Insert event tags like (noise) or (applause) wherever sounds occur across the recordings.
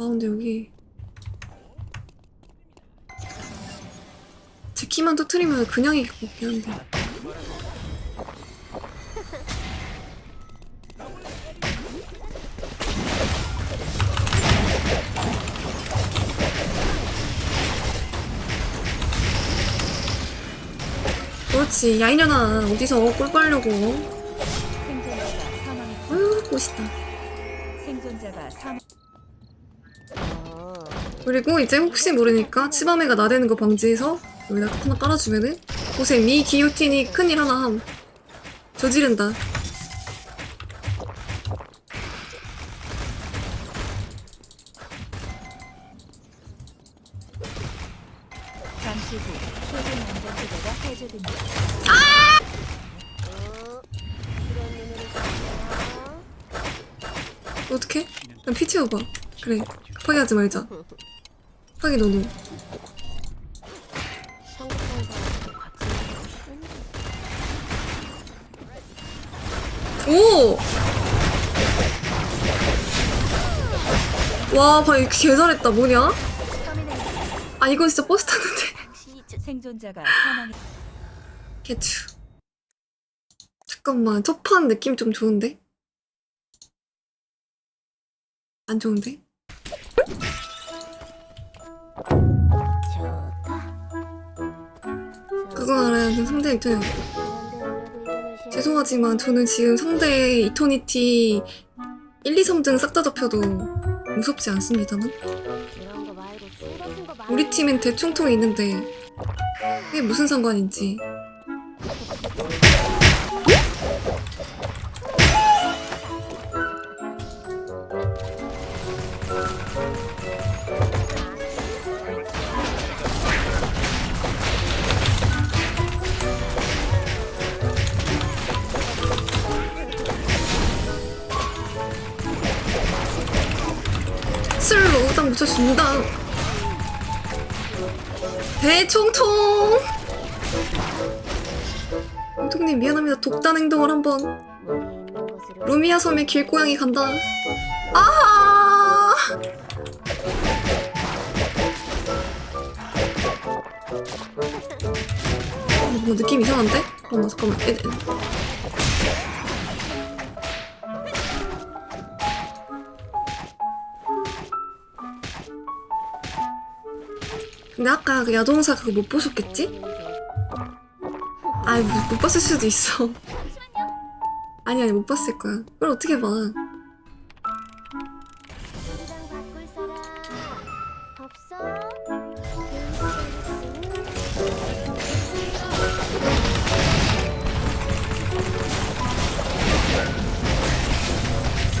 아 근데 여기 제 키만 터트리면 그냥 이길 것 같긴 한데 그렇지 야 이년아 어디서 꿀 빨려고 생존자가 사망했습니다. 아유 꽃이다 생존자가 사망. 그리고 이제 혹시 모르니까 치밤에가 나대는 거 방지해서 여기다 하나 깔아주면은 곳에 미 기요틴이 큰일 하나 함. 저지른다. 잠시 후 최종 안전지대가 해제됩니다. 어떡해? 그냥 피 채워봐. 그래. 급하게 하지 말자. 급 하게 너도 오! 와, 봐, 이렇게 개 잘했다. 뭐냐? 아, 이건 진짜 버스 탔는데. 생존자가 사망. 개추. 잠깐만, 첫판 느낌 좀 좋은데? 안 좋은데? 그거 알아야 돼. 상대 이터니티. 죄송하지만 저는 지금 상대 이터니티 1, 2, 3등 싹 다 잡혀도 무섭지 않습니다만. 우리 팀엔 대충통이 있는데 그게 무슨 상관인지. 딱 묻혀준다. 대총총! 감독님 미안합니다. 독단 행동을 한번. 루미아 섬에 길고양이 간다. 아하! 어, 뭐 느낌 이상한데? 잠깐만 잠깐만. 근데 아까 그 야동사 그거 못 보셨겠지? 아이 못, 못 봤을 수도 있어 아니 아니 못 봤을 거야 그걸 어떻게 봐?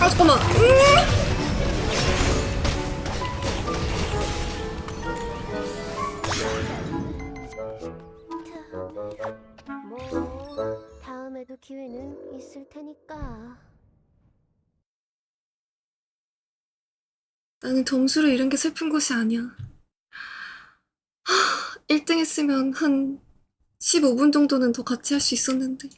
아 잠깐만 음! 나는 점수를 잃은 게 슬픈 것이 아니야. 하, 1등 했으면 한 15분 정도는 더 같이 할 수 있었는데.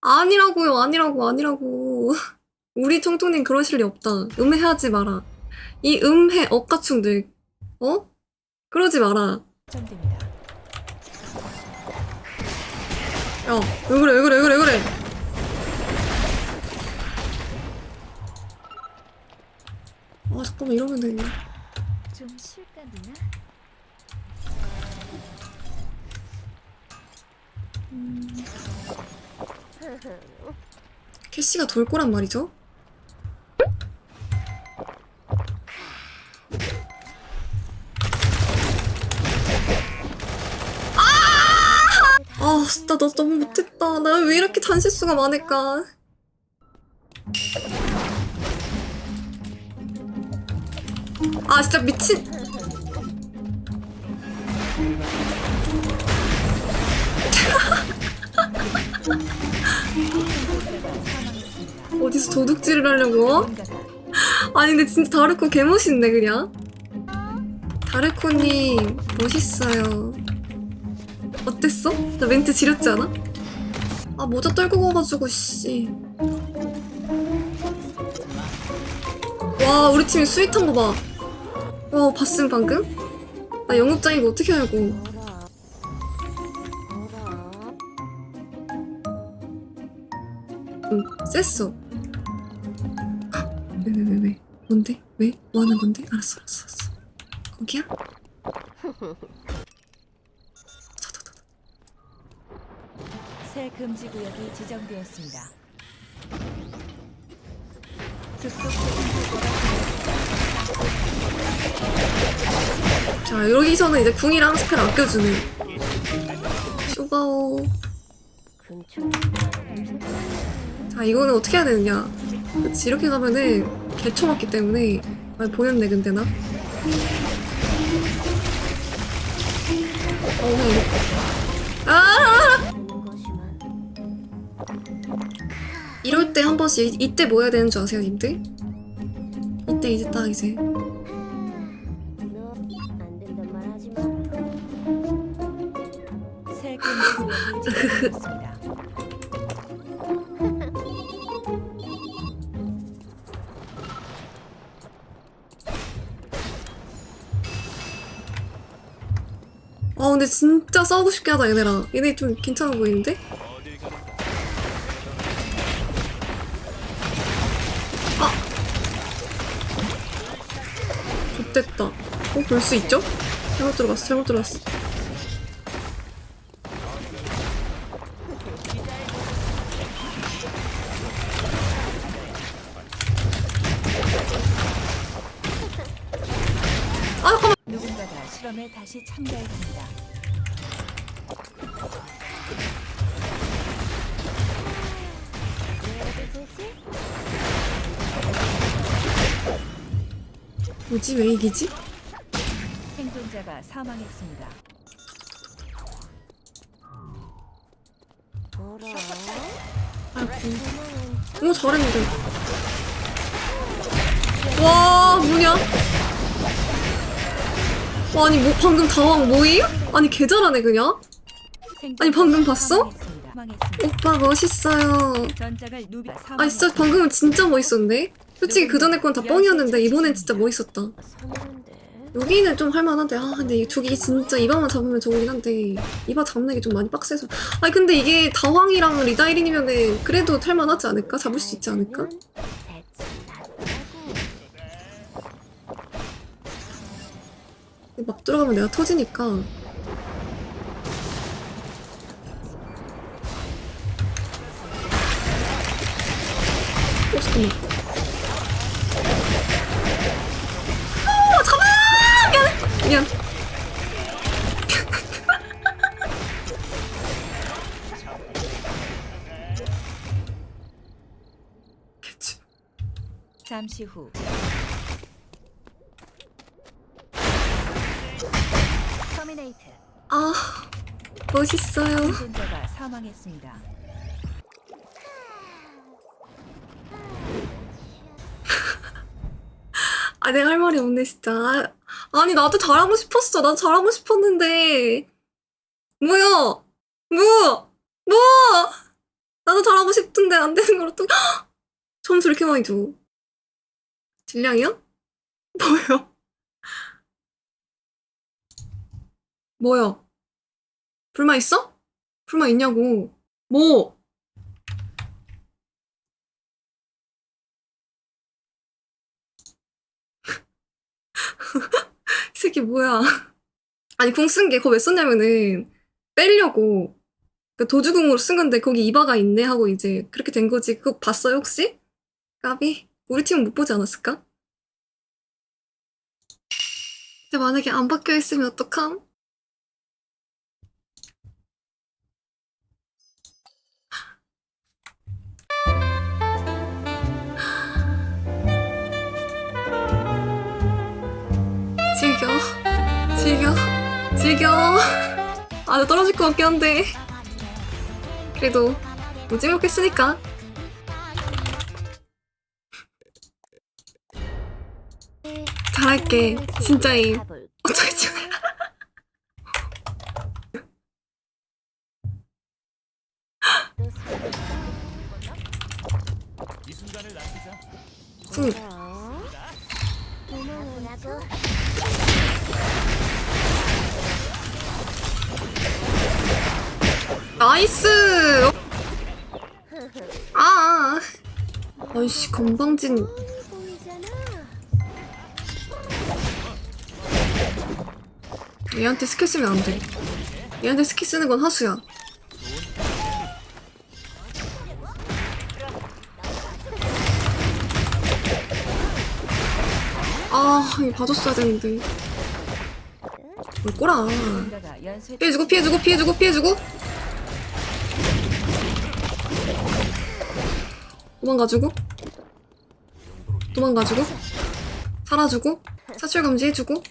아니라고요 아니라고 아니라고. 우리 통통님 그러실 리 없다. 음해하지 마라. 이 음해 억가충들 어? 그러지 마라. 야, 왜 그래, 왜 그래, 왜 그래, 왜 그래. 아, 잠깐만, 이러면 돼. 좀 쉴까 누나? 캐시가 돌 거란 말이죠? 아, 진짜 나 너무 못했다. 나 왜 이렇게 잔실수가 많을까? 아, 진짜 미친. (laughs) 어디서 도둑질을 하려고? 아니 근데 진짜 다르코 개멋있네 그냥 다르코님 멋있어요 어땠어? 나 멘트 지렸지 않아? 아 모자 떨고 가가지고 씨 와 우리 팀 스윗한 거 봐. 와 봤음 방금? 나 영업장인 거 어떻게 알고? 어라. 좀 셌어. 왜 왜? 뭔데? 왜? 뭐 하는 건데? 알았어 알았어 알았어. 거기야? (laughs) 새 금지 구역이 지정되었습니다. 급속 자 여기서는 이제 궁이랑 스펠 아껴주는. 쇼바오. 자 이거는 어떻게 해야 되느냐? 그치 이렇게 가면은 개쳐맞기 때문에 아 보였네 근데 나. 어. 아! 이럴 때 한 번씩 이- 이때 뭐 해야 되는 줄 아세요, 님들? 이때 이제 딱 이제. (laughs) 아 근데 진짜 싸우고 싶게 하다 얘네랑 얘네 좀 괜찮아 보이는데? 됐다 어? 볼 수 있죠? 잘못 들어갔어 잘못 들어갔어 아 잠깐만 누군가가 실험에 다시 참가했습니다. 뭐지 왜 이기지? 생존자가 사망했습니다. 아이고 오 잘했는데 와 뭐냐 와, 아니 뭐 방금 당황 뭐임? 아니 개 잘하네 그냥 아니, 방금 봤어? 오빠 멋있어요 누비 아 진짜 방금은 진짜 멋있었는데 솔직히 그 전에 건 다 뻥이었는데 이번엔 진짜 멋있었다. 여기는 좀 할만한데 아 근데 이 저기 진짜 이바만 잡으면 좋긴 한데 이바 잡는 게 좀 많이 빡세서 아니 근데 이게 다황이랑 리다이린이면은 그래도 탈만하지 않을까? 잡을 수 있지 않을까? 막 들어가면 내가 터지니까 어 잠깐만 잠시 후. 터미네이트. 아 멋있어요. 생존자가 사망했습니다. 아 내가 할 말이 없네 진짜. 아, 아니 나도 잘하고 싶었어. 나도 잘하고 싶었는데. 뭐야? 뭐 뭐? 나도 잘하고 싶은데 안 되는 걸또 (gasps) 점수 이렇게 많이 줘 질량이야? 뭐야 뭐야 불만 있어? 불만 있냐고 뭐? (laughs) 이 새끼 뭐야 아니 궁 쓴 게 그거 왜 썼냐면은 빼려고 그 도주궁으로 쓴 건데 거기 이바가 있네 하고 이제 그렇게 된 거지 그거 봤어요 혹시? 까비? 우리 팀은 못 보지 않았을까? 근데 만약에 안 바뀌어 있으면 어떡함? 즐겨 즐겨 즐겨 아, 나 떨어질 것 같긴 한데. 그래도, 뭐 찍먹했으니까. 잘할게. 서- 이. 어라. 보자고. 나이스! 아, 아이씨, 건방진. 얘한테 스킬 쓰면 안 돼. 얘한테 스킬 쓰는 건 하수야. 아, 이거 봐줬어야 되는데. 뭘 꼬라. 피해주고, 피해주고, 피해주고, 피해주고. 도망가주고. 도망가주고. 살아주고. 사출 금지 해주고.